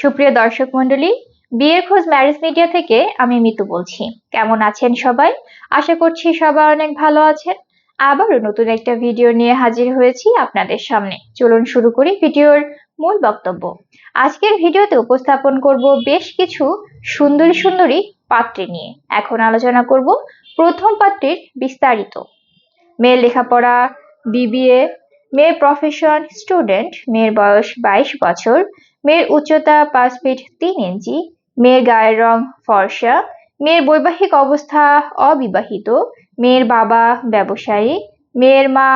সুপ্রিয় দর্শক মণ্ডলী, বিয়ের খোঁজ ম্যারেজ মিডিয়া থেকে আমি মিতু বলছি। কেমন আছেন সবাই? আশা করছি সবাই অনেক ভালো আছেন। আবারও নতুন একটা ভিডিও নিয়ে হাজির হয়েছি আপনাদের সামনে। চলুন শুরু করি ভিডিওর মূল বক্তব্য। আজকের ভিডিওতে উপস্থাপন করব বেশ কিছু সুন্দরী সুন্দরী পাত্রী নিয়ে। এখন আলোচনা করব প্রথম পাত্রীর বিস্তারিত। মেয়ের লেখাপড়া, বিবিএ, মেয়ের প্রফেশন স্টুডেন্ট মেয়ের বয়স বাইশ বছর মেয়ের উচ্চতা পাঁচ ফিট তিন ইঞ্চি, মেয়ের গায়ের রং ফর্সা, মেয়ের বৈবাহিক অবস্থা অবিবাহিত, মেয়ের বাবা ব্যবসায়ী, মেয়ের মা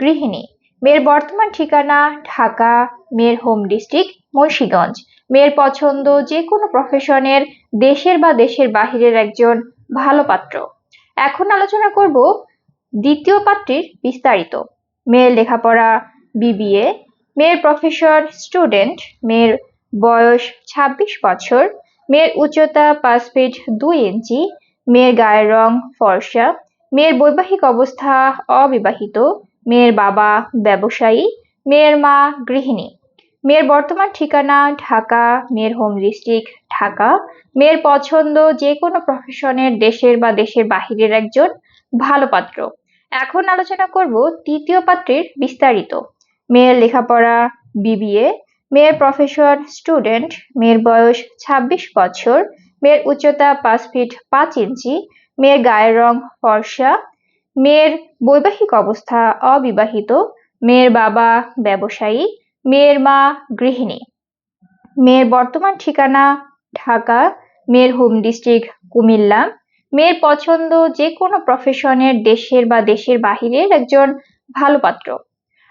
গৃহিণী, মেয়ের বর্তমান ঠিকানা ঢাকা, মেয়ের হোম ডিস্ট্রিক্ট মুন্সীগঞ্জ, মেয়ের পছন্দ যে কোনো প্রফেশনের দেশের বা দেশের বাহিরের একজন ভালো পাত্র। এখন আলোচনা করব দ্বিতীয় পাত্রীর বিস্তারিত। মেয়ের লেখাপড়া বিবিএ মেয়ের প্রফেশন স্টুডেন্ট মেয়ের বয়স ২৬ বছর, মেয়ের উচ্চতা পাঁচ ফিট দুই ইঞ্চি মেয়ের গায়ের রং ফর্সা, মেয়ের বৈবাহিক অবস্থা অবিবাহিত, মেয়ের বাবা ব্যবসায়ী, মেয়ের মা গৃহিণী, মেয়ের বর্তমান ঠিকানা ঢাকা, মেয়ের হোম ডিস্ট্রিক্ট ঢাকা, মেয়ের পছন্দ যে কোনো প্রফেশনের দেশের বা দেশের বাহিরের একজন ভালো পাত্র। এখন আলোচনা করব তৃতীয় পাত্রের বিস্তারিত। মেয়ের লেখাপড়া বিবিএ মেয়ের প্রফেশন স্টুডেন্ট মেয়ের বয়স ২৬ বছর, মেয়ের উচ্চতা পাঁচ ফিট পাঁচ ইঞ্চি, মেয়ের গায়ের রং ফর্সা, মেয়ের বৈবাহিক অবস্থা অবিবাহিত, মেয়ের বাবা ব্যবসায়ী, মেয়ের মা গৃহিণী। মেয়ের বর্তমান ঠিকানা ঢাকা, মেয়ের হোম ডিস্ট্রিক্ট কুমিল্লা, মেয়ের পছন্দ যে কোনো প্রফেশনের দেশের বা দেশের বাহিরের একজন ভালো পাত্র।